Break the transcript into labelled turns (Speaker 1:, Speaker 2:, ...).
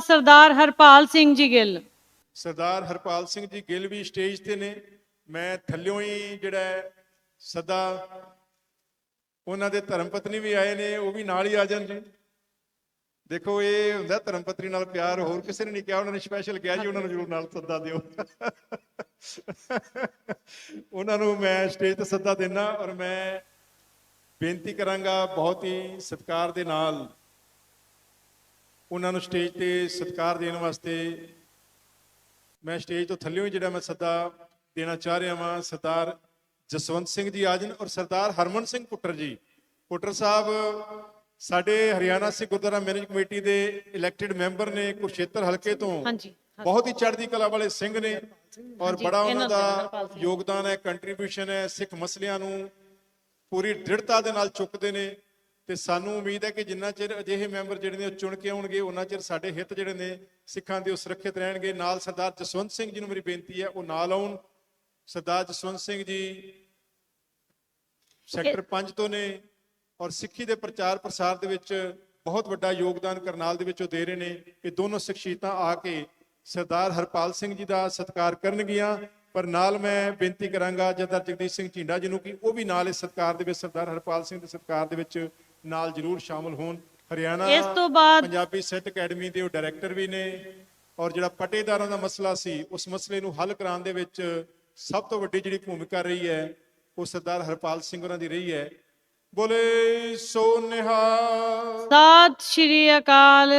Speaker 1: ਸਰਦਾਰ ਹਰਪਾਲ ਸਿੰਘ ਜੀ ਗਿੱਲ।
Speaker 2: ਸਰਦਾਰ ਹਰਪਾਲ ਸਿੰਘ ਜੀ ਗਿੱਲ ਵੀ stage ਤੇ ਨੇ। ਮੈਂ ਥੱਲਿਓਂ ਹੀ ਜਿਹੜਾ ਸਦਾ ਉਹਨਾਂ ਦੇ ਧਰਮ ਪਤਨੀ ਵੀ ਆਏ ਨੇ, ਉਹ ਵੀ ਨਾਲ ਹੀ ਆ ਜਾਣ ਜੀ। ਦੇਖੋ, ਇਹ ਹੁੰਦਾ ਧਰਮ ਪਤਨੀ ਨਾਲ ਪਿਆਰ, ਹੋਰ ਕਿਸੇ ਨੇ ਨਹੀਂ ਕਿਹਾ, ਉਹਨਾਂ ਨੇ ਸਪੈਸ਼ਲ ਕਿਹਾ ਜੀ, ਉਹਨਾਂ ਨੂੰ ਜ਼ਰੂਰ ਨਾਲ ਸੱਦਾ ਦਿਓ। ਉਹਨਾਂ ਨੂੰ ਮੈਂ ਸਟੇਜ ਤੇ ਸੱਦਾ ਦੇਣਾ ਔਰ ਮੈਂ ਬੇਨਤੀ ਕਰਾਂਗਾ ਬਹੁਤ ਹੀ ਸਤਿਕਾਰ ਦੇ ਨਾਲ ਉਹਨਾਂ ਨੂੰ ਸਟੇਜ ਤੇ ਸਤਿਕਾਰ ਦੇਣ ਵਾਸਤੇ ਮੈਂ ਸਟੇਜ ਤੋਂ ਥੱਲੇੋਂ ਹੀ ਜਿਹੜਾ ਮੈਂ ਸੱਦਾ ਦੇਣਾ ਚਾਹ ਰਿਹਾ ਵਾਂ ਸਰਦਾਰ ਜਸਵੰਤ ਸਿੰਘ ਜੀ ਆਜਨ ਔਰ ਸਰਦਾਰ ਹਰਮਨ ਸਿੰਘ ਪੁੱਟਰ ਜੀ। ਪੁੱਟਰ ਸਾਹਿਬ ਸਾਡੇ ਹਰਿਆਣਾ ਸਿੱਖ ਗੁਰਦੁਆਰਾ ਮੈਨੇਜ ਕਮੇਟੀ ਦੇ ਇਲੈਕਟਿਡ ਮੈਂਬਰ ਨੇ ਕੁਰਸ਼ੇਤਰ ਹਲਕੇ ਤੋਂ।
Speaker 1: ਹਾਂਜੀ
Speaker 2: ਬਹੁਤ ਹੀ ਚੜ੍ਹਦੀ ਕਲਾ ਵਾਲੇ ਸਿੰਘ ਨੇ ਔਰ ਬੜਾ ਉਹਨਾਂ
Speaker 1: ਦਾ।
Speaker 2: ਯੋਗਦਾਨ ਹੈ ਕੰਟਰੀਬਿਊਸ਼ਨ ਹੈ ਸਿੱਖ ਮਸਲਿਆਂ ਨੂੰ ਪੂਰੀ ਦ੍ਰਿੜਤਾ ਦੇ ਨਾਲ ਚੁੱਕਦੇ ਨੇ। ਤੇ ਸਾਨੂੰ ਉਮੀਦ ਹੈ ਕਿ ਜਿੰਨਾ ਚਿਰ ਅਜਿਹੇ ਮੈਂਬਰ ਜਿਹੜੇ ਨੇ ਉਹ ਚੁਣ ਕੇ ਆਉਣਗੇ, ਉਹਨਾਂ ਚਿਰ ਸਾਡੇ ਹਿੱਤ ਜਿਹੜੇ ਨੇ ਸਿੱਖਾਂ ਦੇ ਉਹ ਸੁਰੱਖਿਅਤ ਰਹਿਣਗੇ। ਨਾਲ ਸਰਦਾਰ ਜਸਵੰਤ ਸਿੰਘ ਜੀ ਨੂੰ ਮੇਰੀ ਬੇਨਤੀ ਹੈ, ਉਹ ਨਾਲ ਆਉਣ। ਸਰਦਾਰ ਜਸਵੰਤ ਸਿੰਘ ਜੀ ਸੈਕਟਰ 5 ਤੋਂ ਨੇ ਔਰ ਸਿੱਖੀ ਦੇ ਪ੍ਰਚਾਰ ਪ੍ਰਸਾਰ ਦੇ ਵਿੱਚ ਬਹੁਤ ਵੱਡਾ ਯੋਗਦਾਨ ਕਰਨਾਲ ਦੇ ਵਿੱਚ ਉਹ ਦੇ ਰਹੇ ਨੇ। ਇਹ ਦੋਨੋਂ ਸ਼ਖਸੀਅਤਾਂ ਆ ਕੇ ਸਰਦਾਰ ਹਰਪਾਲ ਸਿੰਘ ਜੀ ਦਾ ਸਤਿਕਾਰ ਕਰਨਗੀਆਂ। ਪਰ ਨਾਲ ਮੈਂ ਬੇਨਤੀ ਕਰਾਂਗਾ ਜਦਰ ਜਗਦੀਸ਼ ਸਿੰਘ ਝੀਂਡਾ ਜੀ ਨੂੰ ਕਿ ਉਹ ਵੀ ਨਾਲ ਇਸ ਸਤਿਕਾਰ ਦੇ ਵਿੱਚ, ਸਰਦਾਰ ਹਰਪਾਲ ਸਿੰਘ ਦੇ ਸਤਿਕਾਰ ਦੇ ਵਿੱਚ ਨਾਲ ਜ਼ਰੂਰ ਸ਼ਾਮਲ ਹੋਣ। ਹਰਿਆਣਾ
Speaker 1: ਇਸ ਤੋਂ ਬਾਅਦ
Speaker 2: ਪੰਜਾਬੀ ਸਾਹਿਤ ਅਕੈਡਮੀ ਦੇ ਉਹ ਡਾਇਰੈਕਟਰ ਵੀ ਨੇ ਔਰ ਜਿਹੜਾ ਪਟੇਦਾਰਾਂ ਦਾ ਮਸਲਾ ਸੀ ਉਸ ਮਸਲੇ ਨੂੰ ਹੱਲ ਕਰਾਉਣ ਦੇ ਵਿੱਚ ਸਭ ਤੋਂ ਵੱਡੀ ਜਿਹੜੀ ਭੂਮਿਕਾ ਰਹੀ ਹੈ ਉਹ ਸਰਦਾਰ ਹਰਪਾਲ ਸਿੰਘ ਉਹਨਾਂ ਦੀ ਰਹੀ ਹੈ। ਬੋਲੇ ਸੋ ਨਿਹਾਲ।
Speaker 1: ਸਤਿ ਸ਼੍ਰੀ ਅਕਾਲ।